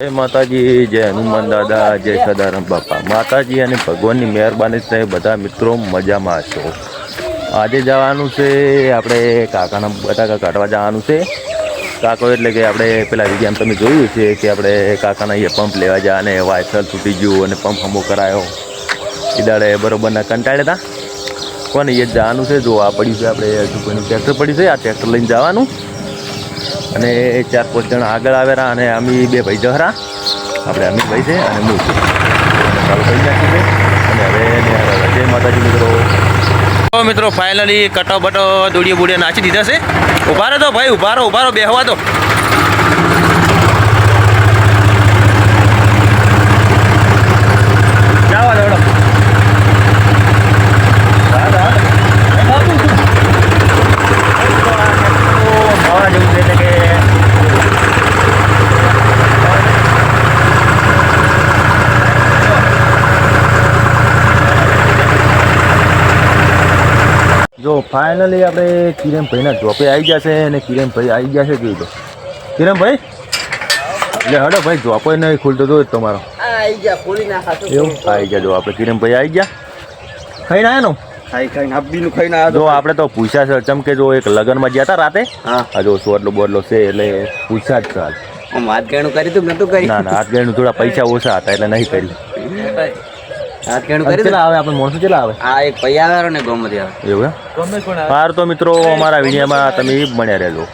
જય માતાજી, જય હનુમાન દાદા, જય સદારામ બાપા. માતાજી અને ભગવાનની મહેરબાની છે બધા મિત્રો મજામાં છો. આજે જવાનું છે, આપણે કાકાના બટાકા કાઢવા જવાનું છે. કાકો એટલે કે આપણે પેલા વિડીયામાં તમે જોયું છે કે આપણે કાકાના અહીંયા પંપ લેવા જાય અને વાયસલ તૂટી ગયું અને પંપ હમો કરાયો. એ દાડે બરોબરના કંટાળ્યા હતા કોને એ જવાનું છે, જો આ પડ્યું છે, આપણે હજુ કોઈનું ટ્રેક્ટર પડ્યું છે, આ ટ્રેક્ટર લઈને જવાનું. અને ચાર પાંચ જણા આગળ આવેલા અને અમે બે ભાઈ જહરા. આપણે અમિતભાઈ છે અને હું છું. ચાલુ કરી નાખી છે. અને હવે જય માતાજી મિત્રો. મિત્રો ફાઇનલી કટો બટો દોડીએ બોડીએ નાચી દીધા છે. ઊભા રહો તો ભાઈ, ઊભા રહો ઊભા રહો, બેહવા દો જાવા દો હેડો. હા, હા. નવરા જેવું છે એટલે કે જો ફાઇનલી આપણે કિરણભાઈના જોપે આવી જશે અને કિરણભાઈ આવી જશે જોઈ લો. કિરણભાઈ? એટલે હડો ભાઈ જોપો નહીં ખુલતો તો તમારો. એવું? આવી ગયા જો આપણે. કિરણભાઈ આવી ગયા? ખાઈને આવ્યા નું ખાઈ ખાઈને હબ્બીનું ખાઈને આવ્યો જો આપણે તો પૂછ્યા છે ચમ જો એક લગ્નમાં ગયા હતા રાતે? હા. જો સોટલો બોટલો છે એટલે પૂછ્યા જ છે. હાથ ગણું કરી તું નતું કરી ના ના હાથ ગયું થોડા પૈસા ઓછા હતા એટલે નહીં કર્યું. હાથ ગણું કરી કેટલા આવે? આપણે માણસો કેટલા આવે? આ એક પૈ આવ્યો ને ગોમતી આવે. એવું સારું તો મિત્રો અમારા વિડીયોમાં તમે બન્યા રહેજો.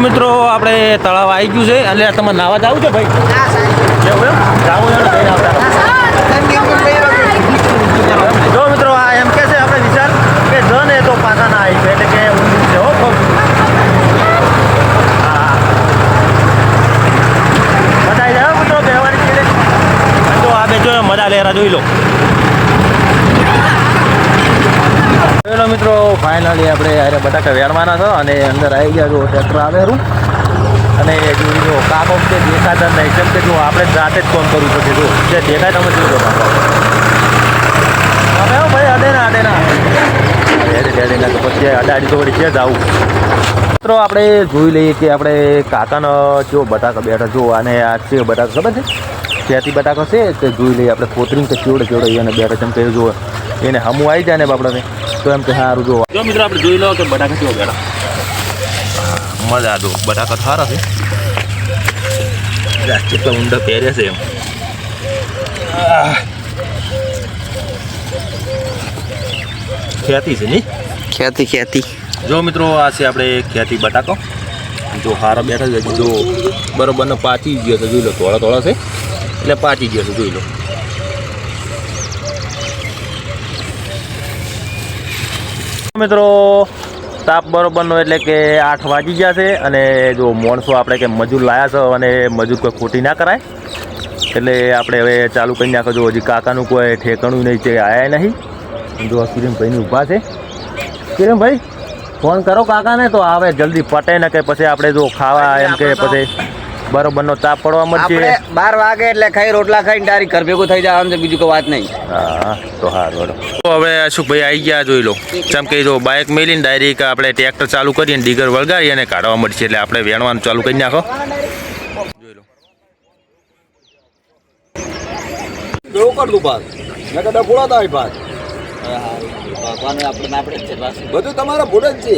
મિત્રો આપણે તળાવ આવી ગયું છે. એટલે તમારે નાવા જવું છે ભાઈ એવું એમ જાવું છે ને જઈને આવતા જો મિત્રો આ એમ કે છે આપણે વિચાર કે જન એ તો પાછા ના આવી છે એટલે કે ઊંધું છે હો પગ. હા. મજા આવી જાય હો મિત્રો બેહવાની છે તો આ બે જો મજા લેરા જોઈ લો ચલો મિત્રો ફાઇનલી આપણે યારે બટાકા વેણવાના અને અંદર આવી ગયા જો ટ્રેક્ટર આવેલું. અને જો કામ તે દેખાતા નહીં. કેમ કે જો આપણે જાતે જ ફોન કરવું પડશે જો. જે દેખાય તમે જોઈ લો હવે ભાઈ અડે ના અડે ના તો પછી અડાડી તો વળી છે જ મિત્રો, આપણે જોઈ લઈએ કે આપણે કાકાનો જો બટાકા બેઠા જો અને આ છે બટાકા ખબર છે? ખેતી બટાકા છે તે જોઈ લઈએ. આપણે કોતરીને કે ચેવડે ચેવડે એને બેઠા જેમ કે જો, એને હમું આવી જાય ને બાપડાને. તો એમ કે સારું જો જો મિત્રો આપણે જોઈ લો કે બટાકા કેવો બેઠા. મજા જો. બટાકા સારા છે. કેટલા ઊંડા પહેર્યા છે એમ. ખેતી છે નહીં? ખેતી ખેતી જો મિત્રો આ છે આપણે ખેતી બટાકો. જો હારા બેઠા છે. જો બરોબરનો પાચી ગયો છે. જોઈ લો થોડા થોડા છે. એટલે પાચી ગયો છે. જોઈ લો. મિત્રો, તાપ બરોબરનો એટલે કે આઠ વાગી ગયા છે અને જો માણસો આપણે કે મજૂર લાયા છે અને મજૂર કોઈ ખોટી ના કરાય, એટલે આપણે હવે ચાલુ કરી નાખો. જો હજી કાકાનું કોઈ ઠેકાણું નહીં છે, આયા નહીં. જો કિરણભાઈની ઊભા છે. કિરણભાઈ ફોન કરો કાકાને તો આવે, જલ્દી પટે ને કે પછી આપણે જો ખાવા એમ કે પછી બરોબરનો તાપ પડવા મળશે. આપણે બાર વાગે એટલે ખાઈ રોટલા ખાઈને તારી ઘર ભેગું થઈ જવાનું છે બીજું કોઈ વાત નહીં. હા તો સારું તો હવે અશોકભાઈ આવી ગયા જોઈ લો. જેમ કે જો બાઇક મેલીને ડાયરેક્ટ આપણે ટ્રેક્ટર ચાલુ કરીને ડીગર વળગાડી અને કાઢવા મળશે એટલે આપણે વેણવાનું ચાલુ કરી નાખો. જોઈ લો. કેવું મેં કદાચ હોય બસ બધું તમારા ભૂલ જ છે.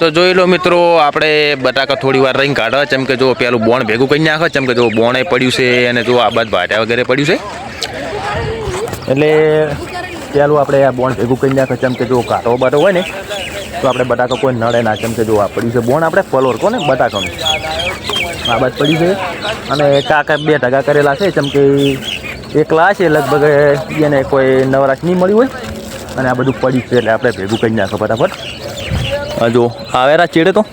તો જોઈ લો મિત્રો, આપણે બટાકા થોડી વાર રહીને કાઢો જેમ કે જો પેલું બોણ ભેગું કરી નાખો. જેમ કે જો બોણે પડ્યું છે અને જો આ બાદ ભાટા વગેરે પડ્યું છે. એટલે પેલું આપણે આ બોણ ભેગું કરી નાખો, જેમ કે જો કાંટો બાટો હોય ને, તો આપણે બટાકો કોઈ નડે ના કેમ કે જો આ પડ્યું છે બોણ. આપણે ફલોર કોને બટાકાનું. આ બાદ પડ્યું છે. અને કાકા બે ટકા કરેલા છે, જેમ કે એકલા છે, લગભગ એને કોઈ નવરાશ નહીં મળ્યું હોય. અને આ બધું પડ્યું છે, એટલે આપણે ભેગું કરી નાખો ફટાફટ. જો, આવેરા ચેડે તો?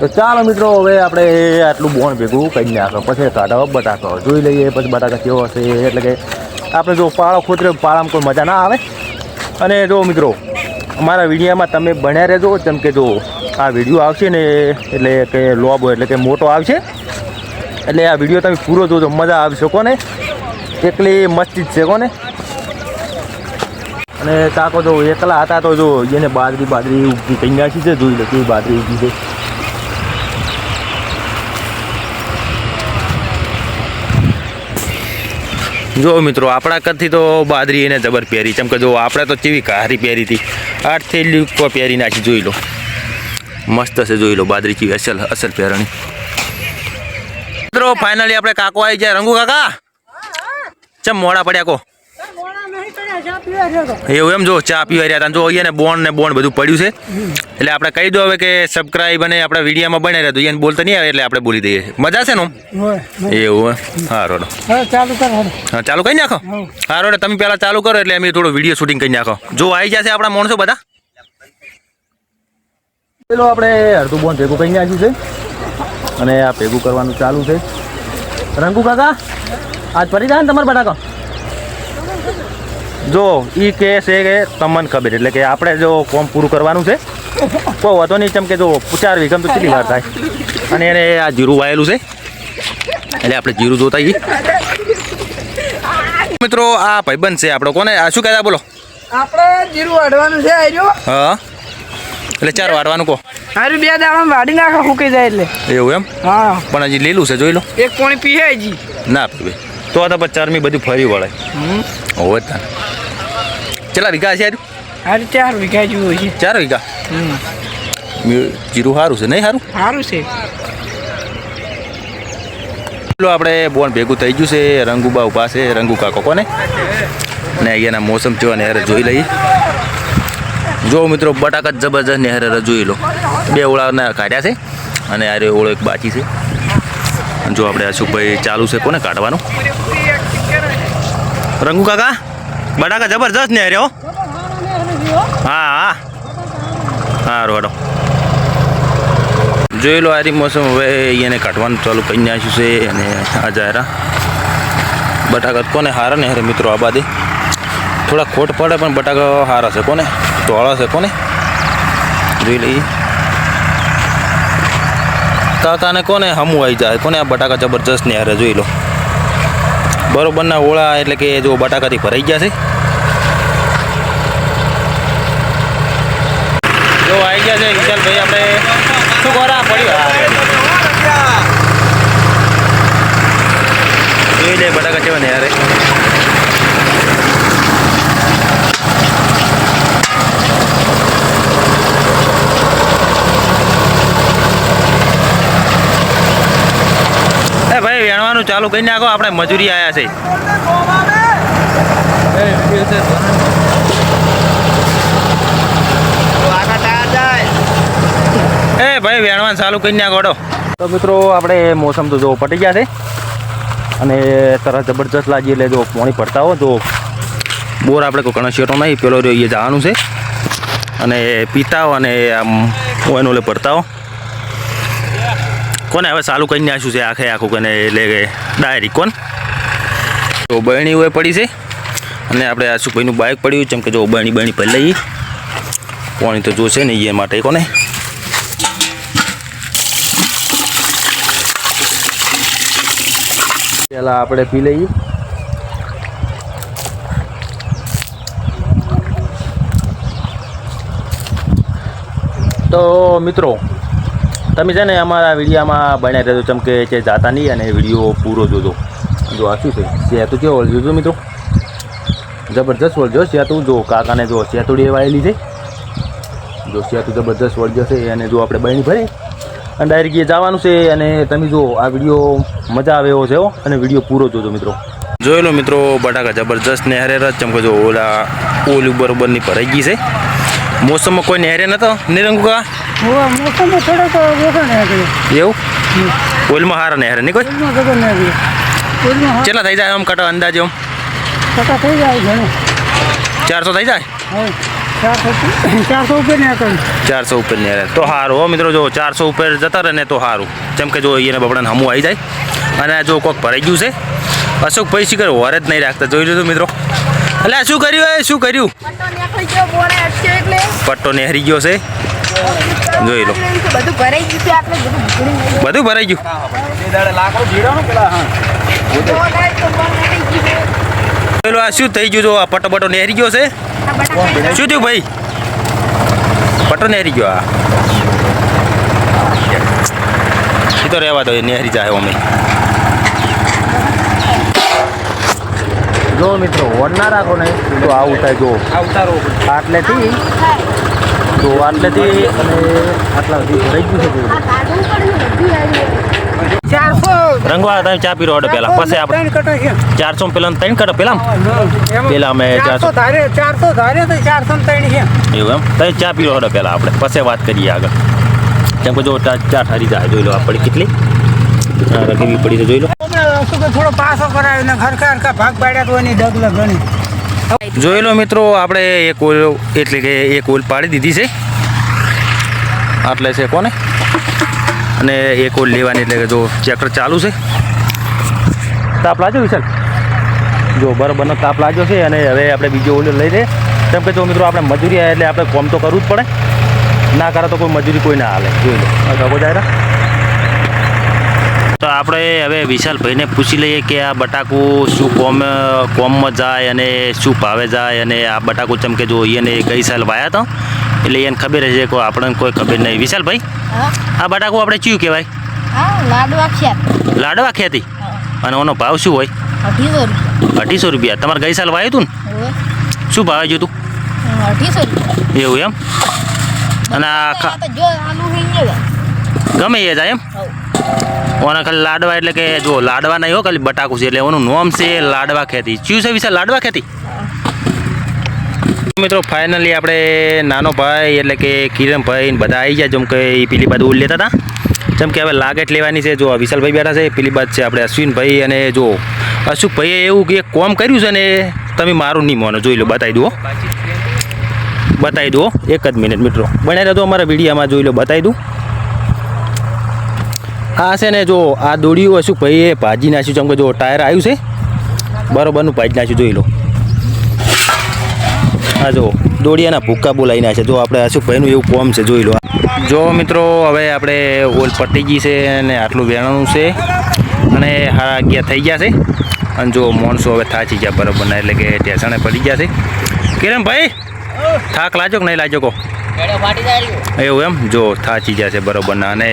તો ચાલો મિત્રો, હવે આપણે આટલું બોણ ભેગું કરી નાખો. પછી કાઢો, બટાકો જોઈ લઈએ પછી બટાકા કેવો હશે, એટલે કે આપણે જો પાળો ખોતરે પાળામાં કોઈ મજા ના આવે. અને જો મિત્રો, અમારા વિડીયામાં તમે બન્યા રહેજો, જેમ કે જો આ વીડિયો આવશે ને, એટલે કે લોબો, એટલે કે મોટો આવશે. એટલે આ વીડિયો તમે પૂરો જોજો, મજા આવી શકો ને. એકલી મસ્તી જ છે કોને? અને કાકો જો એકલા હતા તો જો એને બાજરી બાજરી ઉગતી કઈ છે, જોઈ લે કેવી બાદરી ઉગી છે. જો મિત્રો, આપણા કરથી તો બાદરી એને જબર પહેરી. ચમ કે જો આપણે તો ચીવી કારી પહેરી હતી. આઠ થેલી કો પહેરી નાખી, જોઈ લો. મસ્ત છે, જોઈ લો બાદરી ચીવી અસલ અસલ પહેરણી. મિત્રો ફાઇનલી આપણે કાકો આવી જાય રંગુ કાકા? ચમ મોડા પડ્યા કો? એવું એમ જો ચા પીવા રહ્યા હતા. જો અહીંયા ને બોન્ડ ને બોન્ડ બધું પડ્યું છે. એટલે આપણે કહી દો હવે કે સબસ્ક્રાઈબ અને આપણે વિડીયોમાં બને તો એને બોલતા નહીં આવે એટલે આપણે બોલી દઈએ. મજા છે ને એવું હે? રોડો ચાલુ કર હા ચાલુ કરી નાખો? હા. રોડો તમે પહેલા ચાલુ કરો એટલે અમે થોડું વીડિયો શૂટિંગ કરી નાખો. જો આવી જશે આપણા માણસો બધા? પેલો આપણે અડધું બોન ભેગું કરી નાખ્યું છે. અને આ ભેગું કરવાનું ચાલુ છે. રંગુ કાકા આજ ફરી જાય ને તમારા બટાકા? જો એ કે છે કે તમને ખબર એટલે કે આપણે જો કોમ પૂરું કરવાનું છે કોઈ વાંધો નહીં ચમ કે જો ચાર વીઘમ તો કેટલી વાર થાય. અને એને આ જીરું વાયેલું છે. એટલે આપણે જીરું જોતા મિત્રો આ ભાઈબંધ છે આપણો. કોને? આ શું કહેતા બોલો? આપણે જીરું વાઢવાનું છે આર્યો હા. એટલે ચાર વાઢવાનું કહો. હારું બે દાડા વાડી નાખો ફૂકી જાય એટલે. એવું એમ? હા. પણ હજી લીલું છે જોઈ લો. એક કોણી પીએ હજી. ના પીવે. તો તો ચરમી બધું ફરી વળે. હોવે તાન કેટલા વીઘા છે હારું? ચાર વીઘા જેવું છે. ચાર વીઘા? જીરું સારું છે નહીં સારું સારું છે. ચાલો આપણે બોન ભેગું થઈ ગયું છે રંગુબા ઊભા છે રંગુ કાકો કોને? ને અહીંયાના મોસમ થયો ને હારે જોઈ લઈએ. જો મિત્રો બટાકા જબરજસ્ત ને હારે જોઈ લો. બે ઓળાના કાઢ્યા છે અને આરે ઓળો એક બાકી છે. જો આપણે અશોકભાઈ ચાલુ છે કોને કાઢવાનું? રંગુ કાકા? બટાકા જબરજસ્ત ને હો હા હા. હા રોડો જોઈ લો આરી મોસમ. હવે એને કાઢવાનું ચાલુ કરી નાખ્યું છે અને આ જાહેરા બટાકા કોને હારા ને હારે મિત્રો આબાદી થોડા ખોટ પડે પણ બટાકા હારા છે. કોને? ધોળા છે કોને? જોઈ લઈએ. કાકાને કોને હમું આવી જાય? કોને આ બટાકા જબરજસ્ત ને હારે? જોઈ લો. બરોબરના ઓળા એટલે કે જો બટાકાથી ભરાઈ ગયા છે. જો આવી ગયા છે વિશાલભાઈ આપણે શું કોરા પડ્યું? જોઈ લે બટાકા કેવા ને યારે. ભાઈ, વેણવાનું ચાલુ કરી નાખો. આપણે મજૂરી આવ્યા છે. એ ભાઈ, વેણવાનું ચાલુ કરી નાખો તો મિત્રો, આપણે મોસમ તો જો પટી ગયા છે. અને તરત જબરજસ્ત લાગી એટલે જો પાણી પડતા હો તો બોર આપણે કોઈ ઘણો નહીં, પેલો એ જવાનું છે. અને પીતા અને આમ ઓનું લે પડતા હો. કોને હવે ચાલુ કરી આશું છે આખે આખું કોને એટલે કે ડાયરી? કોણ? તો બહેણી હોય પડી છે. અને આપણે આશુભાઈનું બાઇક પડ્યું જેમ કે જો બહેણી બહેણી પહેલાં લઈએ. પાણી તો જોશે ને એ માટે કોને? પહેલાં આપણે પી લઈએ. તો મિત્રો તમે છે ને અમારા વિડીયામાં બન્યા રહેજો ચમ કે છે જાતા નહીં અને વીડિયો પૂરો જોજો. જો આ શું છે? સેતુ કેવો ઓલ જોજો મિત્રો? જબરજસ્ત વળજો સેતુ જો કાકાને જો સેતુડી વાયેલી છે. જો સેતુ જબરજસ્ત વળજો છે અને જો આપણે બહેણી ભરી અને ડાયરેક્ટ જવાનું છે અને તમે જો આ વીડિયો મજા આવે એવો છે હો. અને વીડિયો પૂરો જોજો મિત્રો. જોઈ લો મિત્રો, બટાકા જબરજસ્ત નહેરે રસ ચમકે જો ઓલા ઓલું બરોબરની ભરાઈ ગઈ છે. મોસમમાં કોઈ નહેરે નતો? નિરંગુ થોડોક ઓછો એવું? ઓલમાં હારા નહેરે નહીં કોઈ? કેટલા થઈ જાય આમ કટો અંદાજે આમ? થઈ જાય ઘણું. ચારસો થઈ જાય? ચારસો ઉપર ચારસો ઉપર ને તો સારું હો મિત્રો જો ચારસો ઉપર જતા રહે ને તો સારું જેમ કે જો એને બપડાને હમું આવી જાય અને જો કોક ભરાઈ ગયું છે. અશોક પૈસી કરે વર જ નહીં રાખતા જોઈ લીધું મિત્રો? એટલે શું કર્યું એ શું કર્યું? પટ્ટો નેહરી ગયો છે. જોઈ લો. બધું ભરાઈ ગયું છે આપણે બધું બધું ભરાઈ ગયું બોણે તો બોણે નીકળી ગયું. જોઈ લો આ શું થઈ ગયું જો આ પટોપટો નેહરી ગયો છે. શું થયું ભાઈ? પટો નેહરી ગયો આ. એ તો રહેવા દો એ નેહરી જાય અમે. જો મિત્રો વરના ના રાખો ને તો આવું થાય જો આટલેથી તો આટલેથી અને આટલા સુધી રહી ગયું છે રંગવા તમે ચા પીરો ઓર્ડર પહેલા. પછી આપણે કટો ચારસો પેલા ત્રણ કરો પેલા પેલા અમે ચારસો ચારસો ધારે તો ચારસો ને ત્રણ છે. એવું એમ? તમે ચા પીરો ઓર્ડર પહેલા આપણે. પછી વાત કરીએ આગળ. કેમ કે જો ચા ઠરી જાય જોઈ લો આપણે કેટલી. આ પડી છે જોઈ લો. કે થોડો પાસો કરાવ્યો ને ખરખા ભાગ પાડ્યા તો એની ડગલ ઘણી. જોઈ લો મિત્રો, આપણે એક ઓલ એટલે કે એક ઓલ પાડી દીધી છે. આટલે છે કોને? અને એક ઓલ લેવાની, એટલે કે જો ચેકર ચાલુ છે. તાપ લાગ્યો વિશાલ? જો બરાબરનો તાપ લાગ્યો છે, અને હવે આપણે બીજો ઓલ લઈ લઈએ. કેમ કે જો મિત્રો, આપણે મજૂરી આવે એટલે આપણે કોમ તો કરવું જ પડે. ના કરે તો કોઈ મજૂરી કોઈ ના હાલે. જોઈ લો. જાય તો આપણે હવે વિશાલભાઈને પૂછી લઈએ કે આ બટાકું શું કોમ કોમમાં જાય અને શું ભાવે જાય અને આ બટાકું ચમકે જો એને ગઈ સાલ વાયા તો એટલે એને ખબર હશે કે આપણને કોઈ ખબર નહીં. વિશાલભાઈ આ બટાકું આપણે ચ્યું કહેવાય? લાડવા ખેતી અને એનો ભાવ શું હોય? અઢીસો રૂપિયા. તમારે ગઈ સાલ વાયું હતું ને? શું ભાવે જોયું તું? એવું એમ? અને આ ગમે એ જાય એમ? ઓના ખાલી લાડવા એટલે કે જો લાડવા નહીં હો, ખાલી બટાકુ છે એટલે એનું નામ છે લાડવા ખેતી. ચિયું છે વિશાલ, લાડવા ખેતી? મિત્રો ફાઇનલી આપણે નાનો ભાઈ એટલે કે કિરણભાઈ બધા આવી ગયા, જેમ કે પેલી બાજુ ઉલ લેતા હતા. જેમ કે હવે લાગેટ લેવાની છે જો વિશાલભાઈ બેઠા છે, પેલી બાદ છે આપણે અશ્વિનભાઈ અને જો અશુકભાઈએ એવું કે કોમ કર્યું છે ને, તમે મારું નહીં માનો, જોઈ લો, બતાવી દો બતાવી દો એક જ મિનિટ, મિત્રો. બનાવી દો અમારા વિડીયામાં, જોઈ લો, બતાવી દઉં. આ છે ને જો આ દોડ્યું હશું ભાઈ એ ભાજી નાખ્યું છે. કે જો ટાયર આવ્યું છે બરોબરનું ભાજી નાખ્યું જોઈ લો. હા જો દોડિયાના ભૂક્કા બોલાવી નાખે જો આપણે અશુકભાઈનું એવું કોમ છે જોઈ લો. જો મિત્રો હવે આપણે ઓલ પટી ગઈ છે અને આટલું વેણાનું છે. અને હારા અગિયાર થઈ ગયા છે. અને જો માણસો હવે થાચી ગયા બરોબરના એટલે કે ટેસણે પડી ગયા છે. કિરણ ભાઈ થાક લાજો કે નહીં લાજો કો એવું એમ? જો થાચી ગયા છે બરોબરના અને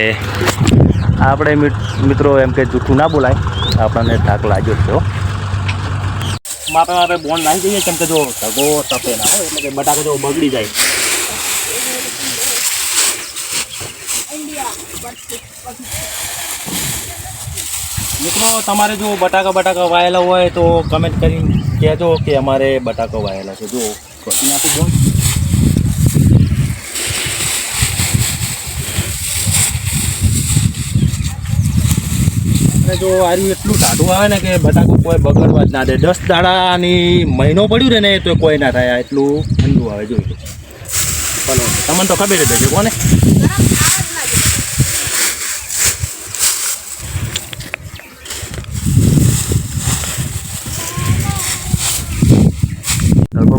આપણે મિત- મિત્રો એમ કે જૂઠું ના બોલાય. આપણને થાક લાગ્યો છે મારે માપે માપે બોન્ડ નાખી દઈએ કેમ કે જો ધગો તપે ના હોય, એટલે કે બટાકા જો બગડી જાય. મિત્રો, તમારે જો બટાકા બટાકા વાયેલા હોય તો કમેન્ટ કરીને કહેજો કે અમારે બટાકા વાયેલા છે. જો પછી નાખી અને જો આર્યું એટલું ટાઢું આવે ને કે બટાકું કોઈ બગડવા જ ના દે. દસ દાડાની મહિનો પડ્યું રહે ને, તો કોઈ ના થાય એટલું ઠંડુ આવે, જોઈ ભલે તમને તો ખબર જ હશે, કોને?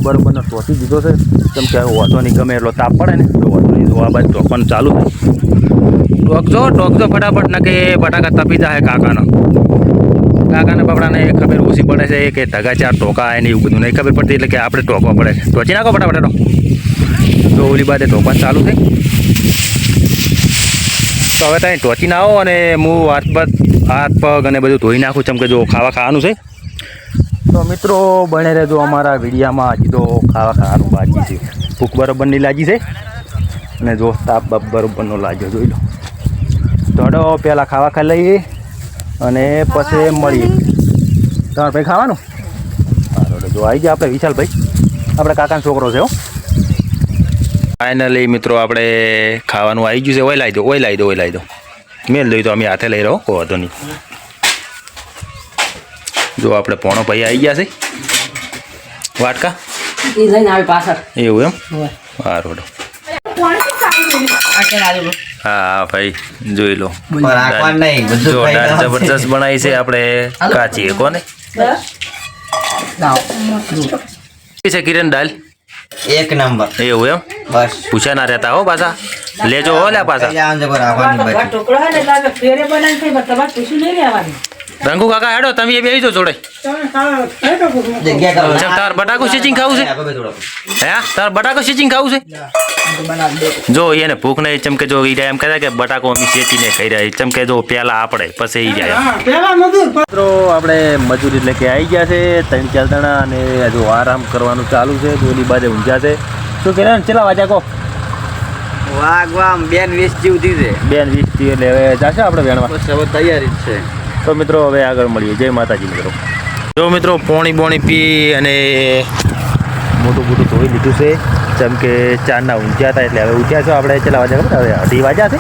બરોબરનો ટોસી દીધો છે. કેમ કે વાતો નહીં ગમે એટલો તાપ પડે ને, તો વાતો નહીં, તો આ બાજુ ટોકવાનું ચાલુ થાય. ટોકજો ડોકજો ફટાફટ ને કે બટાકા તપી જાય કાકાનો. કાકાને બાપડાને ખબર ઓછી પડે છે કે ધગા ચાર ટોકા આવે ને એવું બધું નહીં ખબર પડતી એટલે કે આપણે ટોકવા પડે છે. ટોચી નાખો ફટાફટ એનો. તો ઓલી બાદ ટોકવા ચાલુ થઈ. તો હવે ત્યાં ટોચી ના આવો અને હું હાથ પગ હાથ પગ અને બધું ધોઈ નાખું ચમ કે જો ખાવા ખાવાનું છે. તો મિત્રો બને રહેજો અમારા વિડીયામાં. હજી તો ખાવા ખાવાનું બાકી છે. ભૂખ બરોબરની લાગી છે. અને જો તાપ બરોબરનો લાગ્યો, જોઈ લો. હડો પહેલાં ખાવા ખાઈ લઈએ અને પછી મળીએ. તમારે ભાઈ ખાવાનું? જો આવી ગયા આપણે વિશાલભાઈ. આપણે કાકાનો છોકરો છે હો. ફાઇનલી મિત્રો આપણે ખાવાનું આવી ગયું છે. ઓય લાવી દો ઓય લાવી દો ઓય લાવી દો. મેલ દઈ તો અમે હાથે લઈ રહ્યો કોઈ વાંધો નહીં. જો આપણે પોણો ભાઈ આવી ગયા છે. વાટકા? એ લઈને આવી પાછળ. એવું એમ? સારું હા હા ભાઈ જોઈ લો. રાખવાનું નહીં? બધું જો ખાઈ દાળ લેવાનું છે. જબરદસ્ત બનાવી છે આપણે કાચી કોને? છે કિરણ દાલ? એક નંબર. એવું એમ? બસ. પૂછ્યા ના રહેતા હો પાછા. લેજો હો લ્યા પાછા. રંગુ કાકા હેડો તમે એ બેસી જો જોડે તાર બટાકો સિચિંગ ખાવું છે. હે તાર બટાકો સિચિંગ ખાવું છે? જો એને ભૂખ નહીં ચમકે જો ઈ એમ કહેતા કે બટાકો અમે શેચીને ખાઈ રહ્યા ચમકે જો પેલા આપણે પછી ઈ રહ્યા. હા, પેલા મજૂર મિત્રો આપણે મજૂરી એટલે કે આવી ગયા છે ત્રણ ચાર જણા અને હજુ આરામ કરવાનું ચાલુ છે દોની બાજે ઊંઝા છે. શું કે ચેલા વાજા કહો વાઘ વામ બેન વીસ જેવું છે. બેન વીસથી એટલે હવે જાશે આપણે વેણવા? હવે તૈયારી જ છે. તો મિત્રો હવે આગળ મળીએ. જય માતાજી મિત્રો. જો મિત્રો પોણી બોણી પી અને મોટું મોટું ધોઈ લીધું છે. જેમ કે ચારના ઊંચ્યા હતા એટલે હવે ઊંચ્યા છો આપણે ચેલા વાજા ખબર હવે અઢી વાજા છે.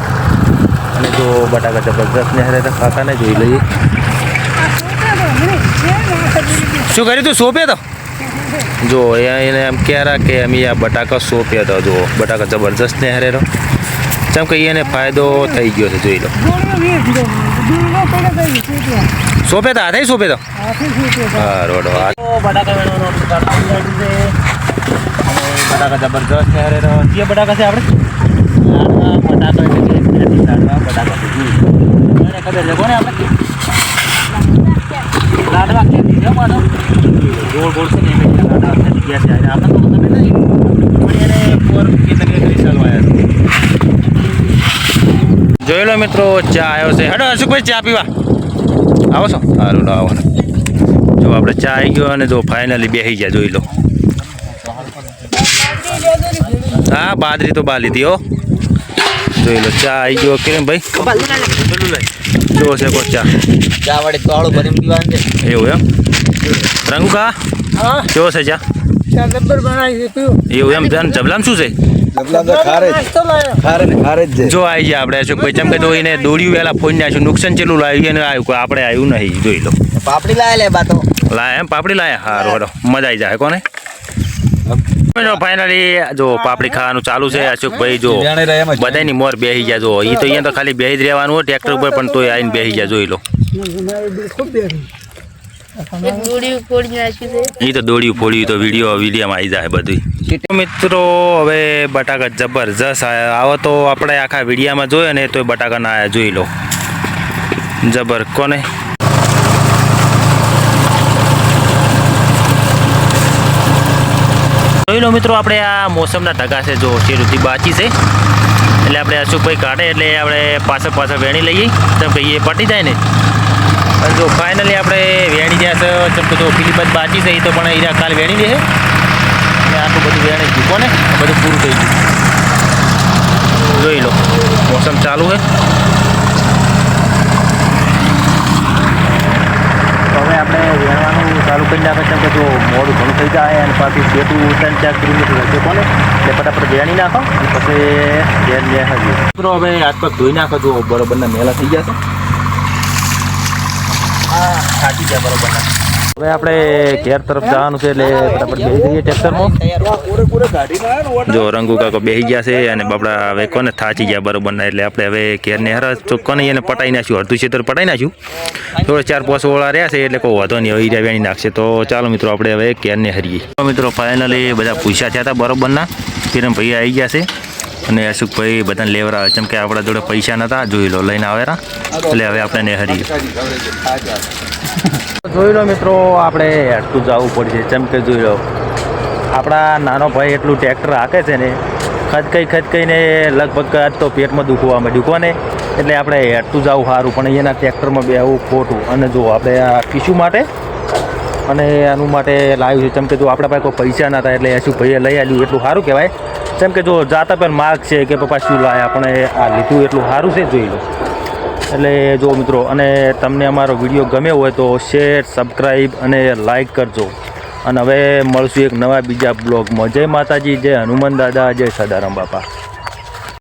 અને જો બટાકા જબરદસ્ત ને હરે કાકાને જોઈ લઈએ. શું કર્યું તું? સોંપે તો? જો અહીંયા એને એમ કહેરા કે અમે આ બટાકા સોંપ્યા હતા જો બટાકા જબરદસ્ત ને રહો જેમ કે એને ફાયદો થઈ ગયો છે જોઈ લો. સોંપે તો? હાથે સોંપે તો? હા રોડો બટાકા વેણવાનો બટાકા જબરદસ્ત છે રહ્યો જે બટાકા છે આપણે? લાડવા બટાકા એટલે બટાકા ખબર છે કોને આપણે? લાડવા કે દીધો માનો ગોળ ગોળ છે ને એમ લાડવા ખેતી ગયા છે. આપણે તો તમે નહીં. પણ એને પર એટલે કે કરી જોઈ લો મિત્રો, ચા આવ્યો છે. હેડો, અશુકભાઈ, ચા પીવા. આવો છો? સારું આવો જો આપણે ચા આવી ગયો અને જો ફાઇનલી બેસી ગયા, જોઈ લો. હા બાદરી તો બા લીધી હો. જોઈ લો ચા આવી ગયો કિરણ ભાઈ? જો છે કો ચા. ચા વાળી તોળું ભરી પીવાનું છે એવું એમ? રંગુ કા કેવો છે ચા. એવું એમ ધન જબલામ શું છે? જો આવી ગયા આપણે અશોકભાઈ ચમ કે જો એને દોડ્યું વહેલા ફોન નાખ્યું નુકસાન ચેલું લાવ્યું એને આવ્યું આપણે આવ્યું નહીં જોઈ લો. પાપડી લાય લે બાતો લાયા એમ? પાપડી લાયા? હારો હેડો મજા આવી જાય કોને? જો ફાઇનલી જો પાપડી ખાવાનું ચાલુ છે અશોકભાઈ જો બધાની મોર બેસી ગયા જો. એ તો અહીંયા તો ખાલી બેસી જ રહેવાનું હોય ટ્રેક્ટર ઉપર પણ તોય આવીને બેસી ગયા જોઈ લો. એ તો દોડ્યું ફોડ્યું તો વીડિયો વિડીયોમાં આવી જાય બધું મિત્રો હવે બટાકા જબરજસ્ત આયા આવો તો આપણે આખા વિડીયામાં જોયો ને તો બટાકા ના આયા જોઈ લો. જબર કોને? જોઈ લો મિત્રો, આપણે આ મોસમના ઢગા છે. જો શેરુથી બાચી છે. એટલે આપણે અશોકભાઈ કાઢે, એટલે આપણે પાછળ પાછળ વેણી લઈએ. તો ભાઈ એ પટી જાય ને. અને જો ફાઇનલી આપણે વેણી જ્યાં છે ચમકે જો બાદ બાચી છે તો પણ એ કાલ વેણી દે. અને આટલું બધું વેણી ગયું કોને બધું પૂરું થઈ ગયું. જોઈ લો, મોસમ ચાલુ છે તો હવે વેણવાનું ચાલુ કરી નાખે છે. કે જો મોડું ઘણું થઈ જાય અને પાછી સેટું ત્રણ ચાર કિલોમીટર હશે કોને? એટલે ફટાફટ વેણી નાખો અને પછી ઘેર લે હજી. મિત્રો, હવે હાથ પગ ધોઈ નાખો. જો બરોબરના મેલા થઈ જશે હા, થાકી ગયા બરોબરના. હવે આપણે ઘેર તરફ જવાનું છે એટલે ફટાફટ બેસી જઈએ ટ્રેક્ટરમાં જો રંગુ કાકો બેસી ગયા છે અને બાપડા હવે કોને થાચી ગયા બરોબર ના એટલે આપણે હવે ઘેર ને હરા ચોખ્ખો નહીં એને પટાઈ નાખ્યું? અડધું ક્ષેત્ર પટાઈ નાખ્યું? થોડો ચાર પાંચ ઓળા રહ્યા છે એટલે કોઈ વાંધો નહીં, હવે વેણી નાખશે. તો ચાલો મિત્રો, આપણે હવે ઘેર ને હરીએ મિત્રો ફાઇનલી બધા પૂછ્યા થયા હતા બરોબરના. કિરણ ભાઈ આવી ગયા છે અને અશુકભાઈ બધાને લેવરા. જેમ કે આપણા જોડે પૈસા નતા, જોઈ લો, લઈને આવેરા. એટલે હવે આપણે ને હરીએ. જોઈ લો મિત્રો, આપણે હેઠતું જવું પડશે. જેમ કે જોઈ લો, આપણા નાનો ભાઈ એટલું ટ્રેક્ટર હાકે છે ને, ખચકઈ ખચકઈને લગભગ આજ તો પેટમાં દુખવા માંડ્યું. કોને? એટલે આપણે હેઠું જવું સારું, પણ એના ટ્રેક્ટરમાં બેવું ખોટું. અને જો આપણે આ કિશુ માટે, અને આનું માટે લાવ્યું છે. જેમ કે જો આપણા પાસે કોઈ પૈસા નતા, એટલે શું ભાઈએ લઈ આવ્યું એટલું સારું કહેવાય. જેમ કે જો જાતા પણ માર્ક છે કે પપ્પા શું લાયા, પણ આ લીધું એટલું સારું છે, જોઈ લો. એટલે જો મિત્રો, અને તમને અમારો વીડિયો ગમ્યો હોય તો શેર સબસ્ક્રાઈબ અને લાઈક કરજો. અને હવે મળશું એક નવા બીજા બ્લોગમાં. જય માતાજી, જય હનુમાન દાદા, જય સદારામ બાપા.